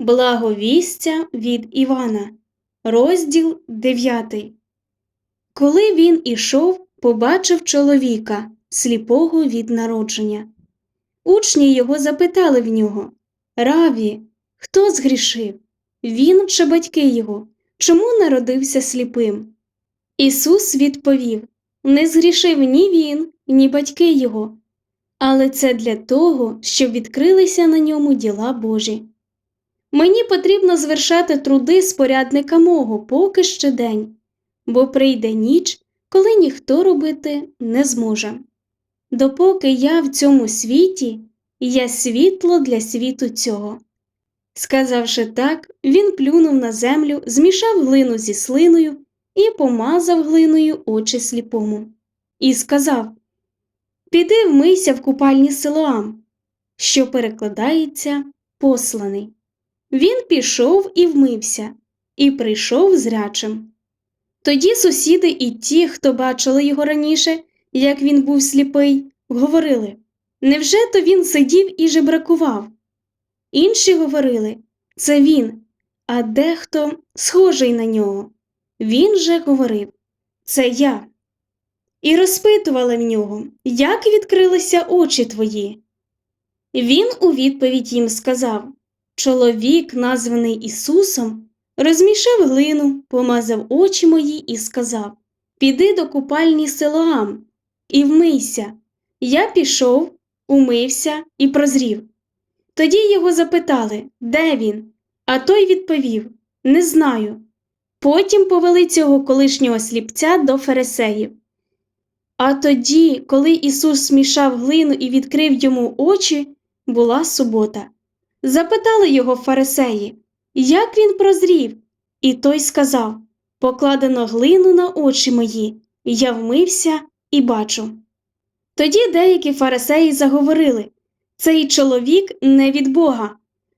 Благовістя від Івана, розділ 9. Коли він ішов, побачив чоловіка, сліпого від народження. Учні його запитали в нього Раві, хто згрішив? Він чи батьки його? Чому народився сліпим? Ісус відповів Не згрішив ні він, ні батьки його, але це для того, щоб відкрилися на ньому діла Божі. Мені потрібно звершати труди спорядника мого, поки ще день, бо прийде ніч, коли ніхто робити не зможе. Допоки я в цьому світі, я світло для світу цього. Сказавши так, він плюнув на землю, змішав глину зі слиною і помазав глиною очі сліпому. І сказав Піди вмийся в купальні Силоам, що перекладається посланий. Він пішов і вмився, і прийшов зрячим. Тоді сусіди і ті, хто бачили його раніше, як він був сліпий, говорили Невже то він сидів і жебракував? Інші говорили це він, а дехто схожий на нього. Він же говорив Це я. І розпитували в нього, як відкрилися очі твої. Він у відповідь їм сказав Чоловік, названий Ісусом, розмішав глину, помазав очі мої і сказав Піди до купальні Силоам і вмийся. Я пішов, умився і прозрів. Тоді його запитали, де він? А той відповів Не знаю. Потім повели цього колишнього сліпця до фарисеїв. А тоді, коли Ісус смішав глину і відкрив йому очі, була субота. Запитали його фарисеї, як він прозрів, і той сказав Покладено глину на очі мої, я вмився і бачу. Тоді деякі фарисеї заговорили цей чоловік не від Бога,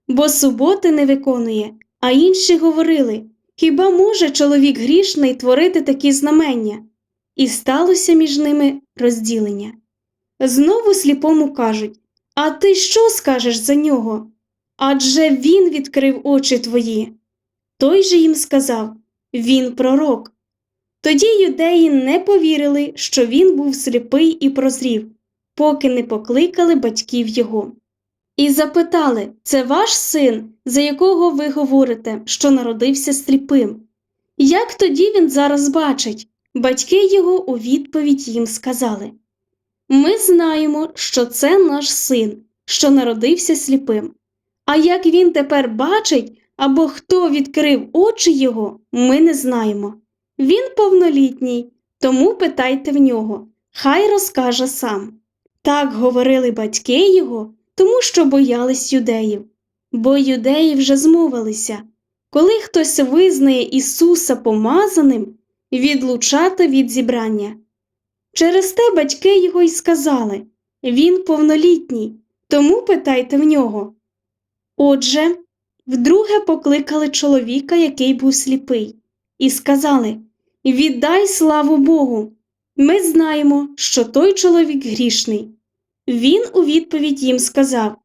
бо суботи не виконує, а інші говорили Хіба може чоловік грішний творити такі знамення? І сталося між ними розділення. Знову сліпому кажуть А ти що скажеш за нього? Адже він відкрив очі твої. Той же їм сказав Він пророк. Тоді юдеї не повірили, що він був сліпий і прозрів, поки не покликали батьків його. І запитали це ваш син, за якого ви говорите, що народився сліпим? Як тоді він зараз бачить? Батьки його у відповідь їм сказали Ми знаємо, що це наш син, що народився сліпим. А як він тепер бачить або хто відкрив очі його, ми не знаємо. Він повнолітній, тому питайте в нього, хай розкаже сам. Так говорили батьки його, тому що боялись юдеїв, бо юдеї вже змовилися коли хтось визнає Ісуса помазаним, відлучати від зібрання. Через те батьки його й сказали він повнолітній, тому питайте в нього. Отже, вдруге покликали чоловіка, який був сліпий, і сказали Віддай славу Богу. Ми знаємо, що той чоловік грішний. Він у відповідь їм сказав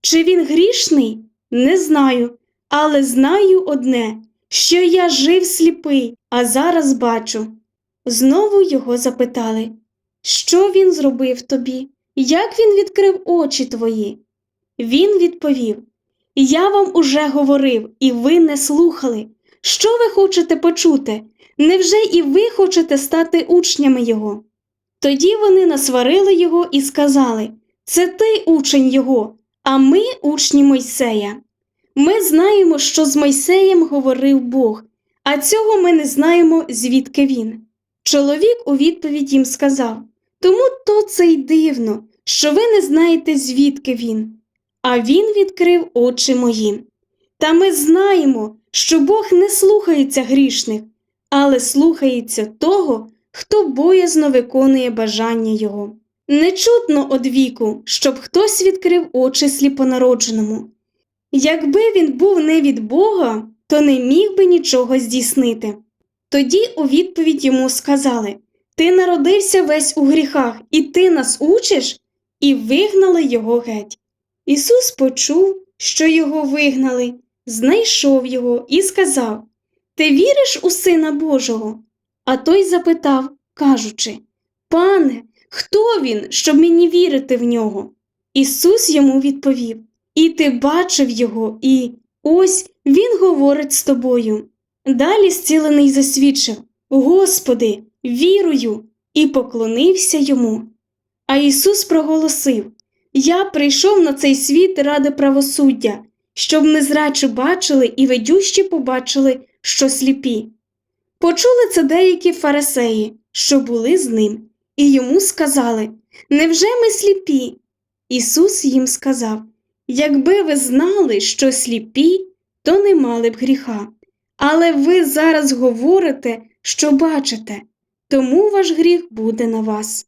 Чи він грішний? Не знаю, але знаю одне, що я жив сліпий, а зараз бачу. Знову його запитали Що він зробив тобі? Як він відкрив очі твої? Він відповів Я вам уже говорив, і ви не слухали. Що ви хочете почути? Невже і ви хочете стати учнями його? Тоді вони насварили його і сказали Це ти учень його, а ми учні Мойсея. Ми знаємо, що з Мойсеєм говорив Бог, а цього ми не знаємо, звідки він. Чоловік у відповідь їм сказав Тому то це й дивно, що ви не знаєте, звідки він. А він відкрив очі мої. Та ми знаємо, що Бог не слухається грішних, але слухається того, хто боязно виконує бажання його. Не чутно од віку, щоб хтось відкрив очі сліпонародженому. Якби він був не від Бога, то не міг би нічого здійснити. Тоді у відповідь йому сказали Ти народився весь у гріхах, і ти нас учиш, і вигнали його геть. Ісус почув, що його вигнали, знайшов його і сказав Ти віриш у Сина Божого? А той запитав, кажучи Пане, хто він, щоб мені вірити в нього? Ісус йому відповів І ти бачив його, і ось він говорить з тобою. Далі зцілений засвідчив Господи, вірую, і поклонився йому. А Ісус проголосив Я прийшов на цей світ ради правосуддя, щоб незрачі бачили і ведющі побачили, що сліпі. Почули це деякі фарисеї, що були з ним, і йому сказали Невже ми сліпі? Ісус їм сказав Якби ви знали, що сліпі, то не мали б гріха. Але ви зараз говорите, що бачите, тому ваш гріх буде на вас.